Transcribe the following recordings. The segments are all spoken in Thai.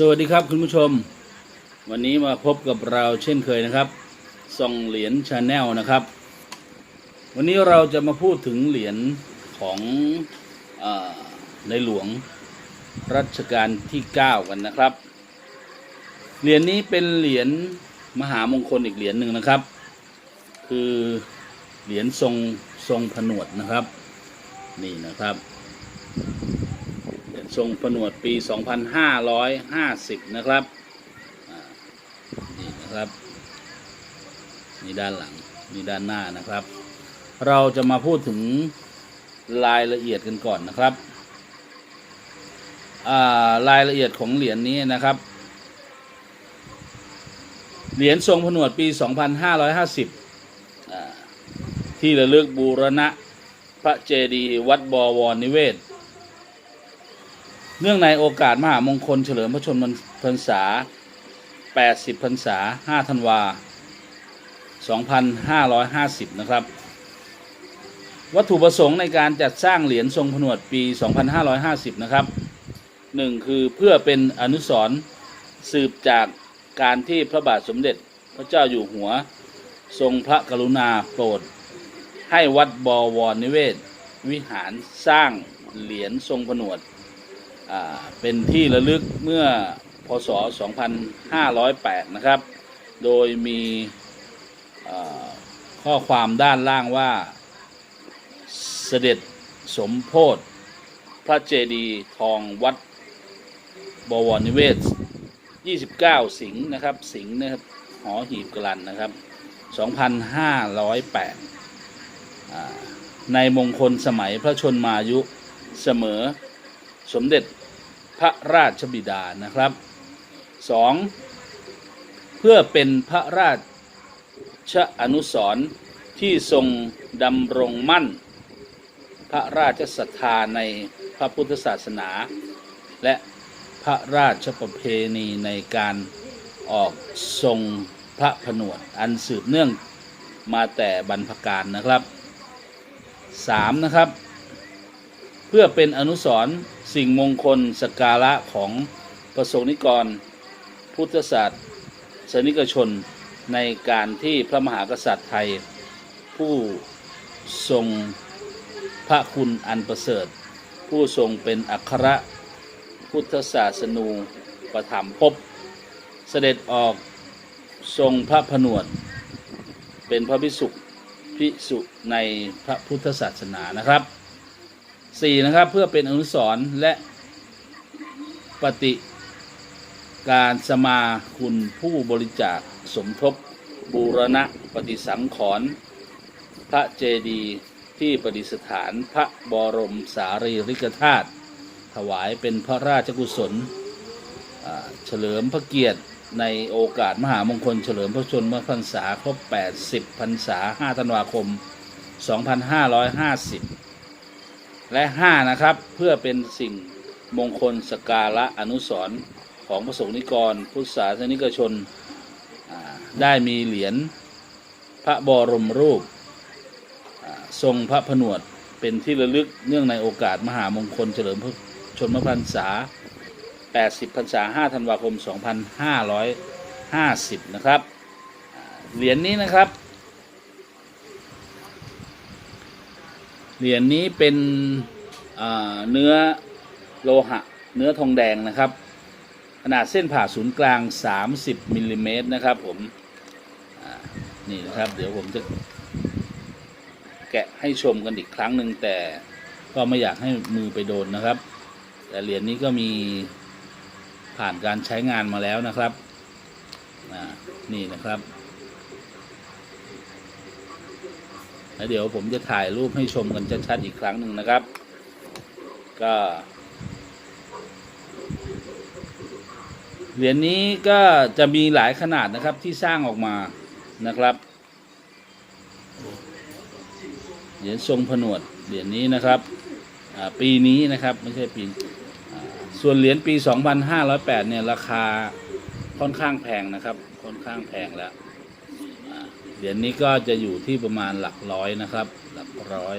สวัสดีครับคุณผู้ชม วันนี้มาพบกับเราเช่นเคยนะครับส่องเหรียญชาแนลนะครับ วันนี้เราจะมาพูดถึงเหรียญของอในหลวงรัชกาลที่ 9 กันนะครับ เหรียญนี้เป็นเหรียญมหามงคลอีกเหรียญหนึ่งนะครับ คือเหรียญทรงทรงผนวดนะครับ นี่นะครับ ทรงผนวดปี 2550 นะครับอ่านี่นะครับนี่ด้านหลังนี่ด้านหน้านะครับ เราจะมาพูดถึงรายละเอียดกันก่อนนะครับอ่ารายละเอียดของเหรียญนี้นะครับ เหรียญทรงผนวดปี 2550อ่าที่ระลึกบูรณะพระเจดีย์วัดบวรนิเวศ เนื่องในโอกาสมหามงคลเฉลิมพระชนมพรรษา 80 พรรษา 5 ธันวา 2550 นะครับ วัตถุประสงค์ในการจัดสร้างเหรียญทรงผนวดปี 2550 นะครับหนึ่งคือเพื่อเป็นอนุสรณ์สืบจากการที่พระบาทสมเด็จพระเจ้าอยู่หัว ทรงพระกรุณาโปรด ให้วัดบวรนิเวศ วิหารสร้างเหรียญทรงผนวด เป็นที่ระลึกเมื่อพศ 2508 นะครับ โดยมีข้อความด้านล่างว่าเสด็จสมโพธพระเจดีย์ทองวัดบวรนิเวศ 29 สิงห์นะครับ สิงห์นะครับหอหีบกลันนะครับ 2508 ในมงคลสมัยพระชนมายุเสมอ สมเด็จพระราชบิดานะครับสองเพื่อเป็นพระราชอนุสรณ์ที่ทรงดำรงมั่น พระราชศรัทธาในพระพุทธศาสนา และพระราชประเพณีในการออกทรงพระผนวดอันสืบเนื่องมาแต่บรรพการนะครับสามนะครับ เพื่อเป็นอนุสรณ์สิ่งมงคลสการะของประสงค์นิกร พุทธศาสตร์สนิกชนในการที่พระมหากษัตริย์ไทย ผู้ทรงพระคุณอันประเสริฐ ผู้ทรงเป็นอัครพุทธศาสนูประถมภพเสด็จออกทรงพระผนวด เป็นพระพิสุพิสุในพระพุทธศาสนานะครับ สี่นะครับเพื่อเป็นอนุสรณ์และปฏิการสมาคุณผู้บริจาคสมทบบูรณะปฏิสังขรณ์พระเจดีย์ที่ประดิษฐานพระบรมสารีริกธาตุถวายเป็นพระราชกุศลเฉลิมพระเกียรติในโอกาสมหามงคลเฉลิมพระชนมพรรษาครบ 80 พรรษา 5 ธันวาคม 2550 และ5นะครับเพื่อเป็นสิ่งมงคลสการะอนุสรณ์ของพระสงฆ์นิกร พุทธศาสนิกชนได้มีเหรียญพระบรมรูปทรงพระผนวดเป็นที่ระลึกเนื่องในโอกาสมหามงคลเฉลิมพระชนมพรรษา 80พรรษา 5 ธันวาคม 2550 นะครับ เหรียญนี้นะครับ เหรียญนี้เป็นเนื้อโลหะ เนื้อทองแดงนะครับ ขนาดเส้นผ่าศูนย์กลาง 30มิลลิเมตรนะครับผมนี่นะครับ เดี๋ยวผมจะแกะให้ชมกันอีกครั้งหนึ่งแต่ก็ไม่อยากให้มือไปโดนนะครับ แต่เหรียญนี้ก็มีผ่านการใช้งานมาแล้วนะครับนี่นะครับ แล้วเดี๋ยวผมจะถ่ายรูปให้ชมกันชัดๆอีกครั้งหนึ่งนะครับ ก็เหรียญนี้ก็จะมีหลายขนาดนะครับที่สร้างออกมานะครับเหรียญทรงผนวดเหรียญนี้นะครับปีนี้นะครับไม่ใช่ปีส่วนเหรียญปี 2508เนี่ยราคาค่อนข้างแพงนะครับค่อนข้างแพงแล้ว เหรียญนี้ก็จะอยู่ที่ประมาณหลักร้อยนะครับ หลักร้อย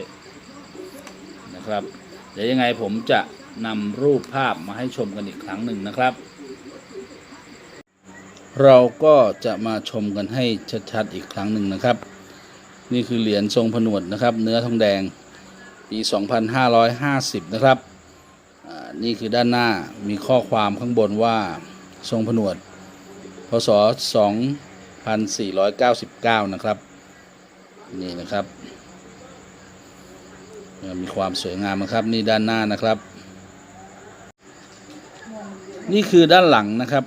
นะครับ เดี๋ยวยังไงผมจะนำรูปภาพมาให้ชมกันอีกครั้งหนึ่งนะครับ เราก็จะมาชมกันให้ชัดๆอีกครั้งหนึ่งนะครับ นี่คือเหรียญทรงผนวดนะครับ เนื้อทองแดงปี 2550 นะครับอ่านี่คือด้านหน้ามีข้อความข้างบนว่าทรงผนวด พศ 2499 นะครับ นี่นะครับ มีความสวยงามนะครับ นี่ด้านหน้านะครับ นี่คือด้านหลังนะครับ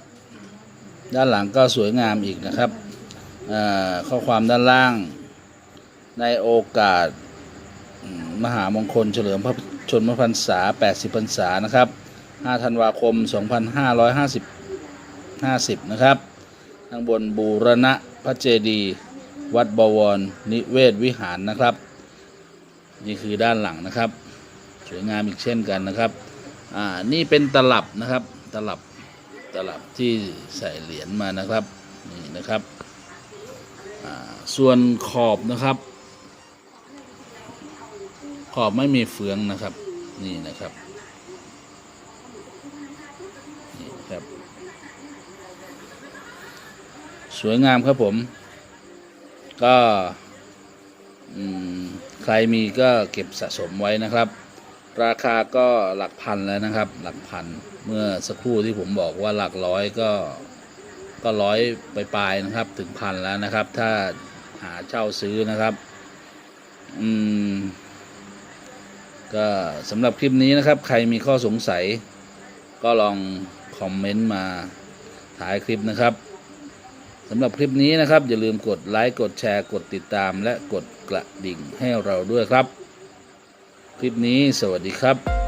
ด้านหลังก็สวยงามอีกนะครับข้อความด้านล่าง ในโอกาสมมหามงคลเฉลิมพระชนมพรรษา 80 พรรษานะครับ 5 ธันวาคม 2550 50 นะครับ ข้างบนบูรณะพระเจดีย์วัดบวรนิเวศวิหารนะครับ นี่คือด้านหลังนะครับ สวยงามอีกเช่นกันนะครับอ่านี่เป็นตลับนะครับ ตลับตลับที่ใส่เหรียญมานะครับนี่นะครับส่วนขอบนะครับ ขอบไม่มีเฟืองนะครับ นี่นะครับนี่ครับ สวยงามครับผม ก็ใครมีก็เก็บสะสมไว้นะครับ ราคาก็หลักพันแล้วนะครับ หลักพันเมื่อสักครู่ที่ผมบอกว่าหลักร้อยก็ก็ร้อยไปปลายนะครับ ถึงพันแล้วนะครับ ถ้าหาเช่าซื้อนะครับ อืม ก็สำหรับคลิปนี้นะครับ ใครมีข้อสงสัย ก็ลองคอมเมนต์มาท้ายคลิปนะครับ สำหรับคลิปนี้นะครับ อย่าลืมกดไลค์กดแชร์กดติดตาม และกดกระดิ่งให้เราด้วยครับ คลิปนี้สวัสดีครับ